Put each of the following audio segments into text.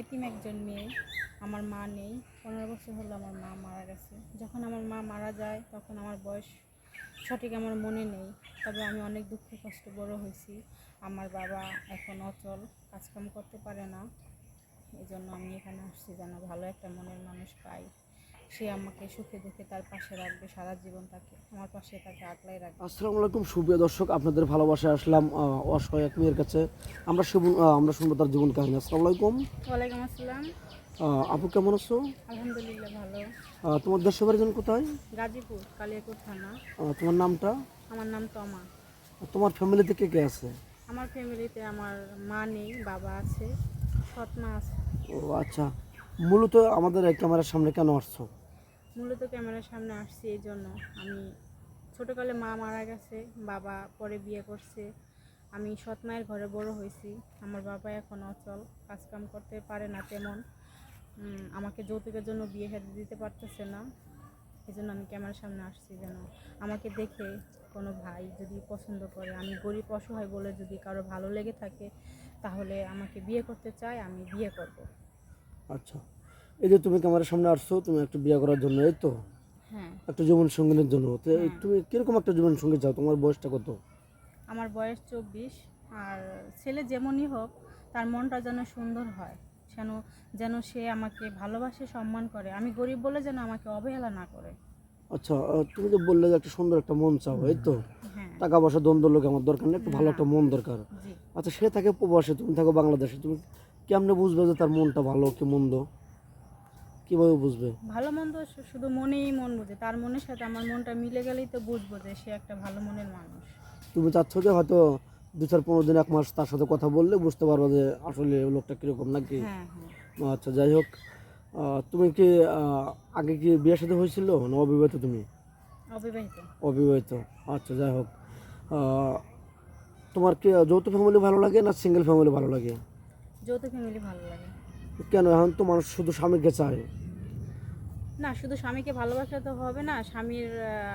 এতিম একজন মেয়ে, আমার মা নেই। পনেরো বছর হলো আমার মা মারা গেছে। যখন আমার মা মারা যায়, তখন আমার বয়স সঠিক আমার মনে নেই। তবে আমি অনেক দুঃখ কষ্ট বড় হয়েছি। আমার বাবা এখন অচল, কাজকাম করতে পারে না। এই জন্য আমি এখানে আসছি যেন ভালো একটা মনের মানুষ পাই। সে আমাকে সুখে দুঃখে তার পাশে রাখবে সারা জীবন তাকে আমার পাশে তাকে আগলাই রাখবে। আসসালামু আলাইকুম সুপ্রিয় দর্শক আপনাদের ভালোবাসায় আসলাম অসহায় এক মেয়ের কাছে। আমরা শুভ আমরা শুনব তার জীবন কাহিনী। আসসালামু আলাইকুম। ওয়ালাইকুম আসসালাম। আপু কেমন আছো? আলহামদুলিল্লাহ ভালো। তোমার দেশের বাড়ি কোথায়? গাজীপুর কালিয়াকুর থানা। তোমার নামটা? আমার নাম তমা। তোমার ফ্যামিলিতে কে কে আছে? আমার ফ্যামিলিতে আমার মা নেই বাবা আছে সৎ মা আছে। ও আচ্ছা। মূলত আমাদের ক্যামেরার সামনে কেন আসছো? মূলত ক্যামেরার সামনে আসছি এই জন্য। আমি ছোটোকালে মা মারা গেছে, বাবা পরে বিয়ে করছে। আমি সৎ মায়ের ঘরে বড় হয়েছি। আমার বাবা এখন অচল, কাজকাম করতে পারে না তেমন। আমাকে যৌতুকের জন্য বিয়ে হাতে দিতে পারতেছে না। এই জন্য আমি ক্যামেরার সামনে আসছি যেন আমাকে দেখে কোনো ভাই যদি পছন্দ করে, আমি গরিব অসহায় বলে যদি কারও ভালো লেগে থাকে, তাহলে আমাকে বিয়ে করতে চায়, আমি বিয়ে করব। আচ্ছা। এই যে তুমি ক্যামেরার সামনে আসছো তুমি একটা বিয়ে করার জন্য এই তো? হ্যাঁ। একটা জীবন সঙ্গিনীর জন্য। তো হ্যাঁ। তুমি কীরকম একটা জীবন সঙ্গী চাও? তোমার বয়সটা কত? আমার বয়স চব্বিশ আর ছেলে যেমনই হোক তার মনটা যেন সুন্দর হয় যেন যেন সে আমাকে ভালোবাসে সম্মান করে। আমি গরিব বলে যেন আমাকে অবহেলা না করে। আচ্ছা তুমি তো বললে যে একটা সুন্দর একটা মন চাও এই তো? হ্যাঁ। টাকা পয়সা দ্বন্দ্ব লোক আমার দরকার নেই একটু ভালো একটা মন দরকার। আচ্ছা সে থাকে প্রবাসে তুমি থাকো বাংলাদেশে তুমি কেমনে বুঝবে যে তার মনটা ভালো কি মন্দ? কীভাবে বুঝবে? ভালো মন্দ শুধু মনেই মন বুঝে। তার মনের সাথে আমার মনটা মিলে গেলেই তো বুঝব যে সে একটা ভালো মনের মানুষ। তুমি চাচ্ছ যে হয়তো দু চার পনেরো দিন এক মাস তার সাথে কথা বললে বুঝতে পারবে যে আসলে লোকটা কীরকম নাকি? হ্যাঁ হ্যাঁ। আচ্ছা যাই হোক। তুমি কি আগে কি বিয়ের সাথে হয়েছিল না অবিবাহিত তুমি? অবিবাহিত। অবিবাহিত। আচ্ছা যাই হোক। তোমার কি যৌথ ফ্যামিলি ভালো লাগে না সিঙ্গেল ফ্যামিলি ভালো লাগে? যৌথ ফ্যামিলি ভালো লাগে। কেন? এখন তো মানুষ শুধু স্বামীকে চায়। না শুধু স্বামীকে ভালোবাসা তো হবে না স্বামীর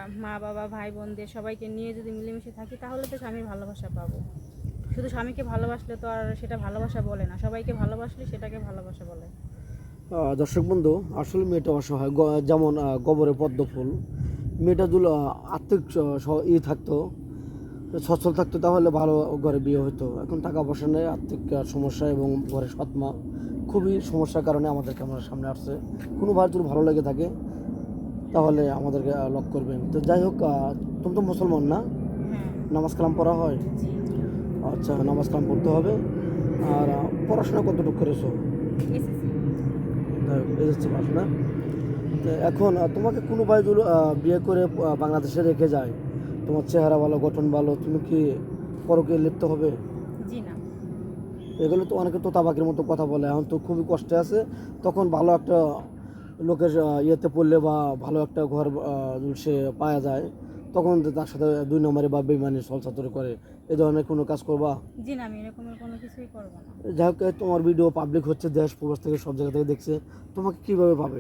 মা বাবা ভাই বোনদের সবাইকে নিয়ে যদি মিলেমিশে থাকি তাহলে তো স্বামীর ভালোবাসা পাবো। শুধু স্বামীকে ভালোবাসলে তো আর সেটা ভালোবাসা বলে না সবাইকে ভালোবাসলে সেটাকে ভালোবাসা বলে। দর্শক বন্ধু আসলে মেয়েটা অসহায় যেমন গবরে পদ্ম ফুল। মেয়েটা স- স- ই থাকতো। সচ্ছল থাকতো তাহলে ভালো ঘরে বিয়ে হতো। এখন টাকা পয়সা নেই আর্থিক সমস্যা এবং ঘরের সৎমা খুবই সমস্যার কারণে আমাদের ক্যামেরার সামনে আসছে। কোনো ভাই যদি ভালো লেগে থাকে তাহলে আমাদেরকে লক করবেন। তো যাই হোক তুমি তো মুসলমান না? হ্যাঁ। নামাজ কালাম পড়া হয়? আচ্ছা নামাজ কালাম পড়তে হবে। আর পড়াশোনা কতটুকু করেছ? পড়াশোনা তো এখন তোমাকে কোনো ভাই যদি বিয়ে করে বাংলাদেশে রেখে যায় তোমার চেহারা ভালো গঠন ভালো তুমি কি পরকে লিপ্ত হবে? জি না। এগুলো তো অনেকে তোতা পাখির মতো কথা বলে। এখন তো খুবই কষ্টে আছে। তখন ভালো একটা লোকের ইয়েতে পড়লে বা ভালো একটা ঘর সে পাওয়া যায় তখন তার সাথে দুই নম্বরে বা বেমানি সলসাতরে করে। এই ধরনের কোনো কাজ করবা? জি না আমি এরকমের কোনো কিছুই করব না। যাই হোক তোমার ভিডিও পাবলিক হচ্ছে দেশ প্রবাস থেকে সব জায়গা থেকে দেখছে। তোমাকে কীভাবে পাবে?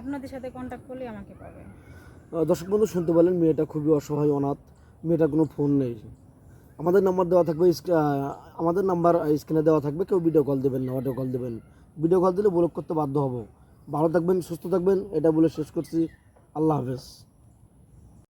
আপনাদের সাথে কন্ট্যাক্ট করলে আমাকে পাবে। দর্শক বন্ধু, শুনতে পেলেন, মেয়েটা খুবই অসহায়, অনাথ। মেয়েটার কোনো ফোন নেই। আমাদের নাম্বার দেওয়া থাকবে আমাদের নাম্বার স্ক্রিনে দেওয়া থাকবে। কেউ ভিডিও কল দেবেন না অডিও কল দেবেন। ভিডিও কল দিলে ব্লক করতে বাধ্য হব। ভালো থাকবেন, সুস্থ থাকবেন, এটা বলে শেষ করছি। আল্লাহ হাফেজ।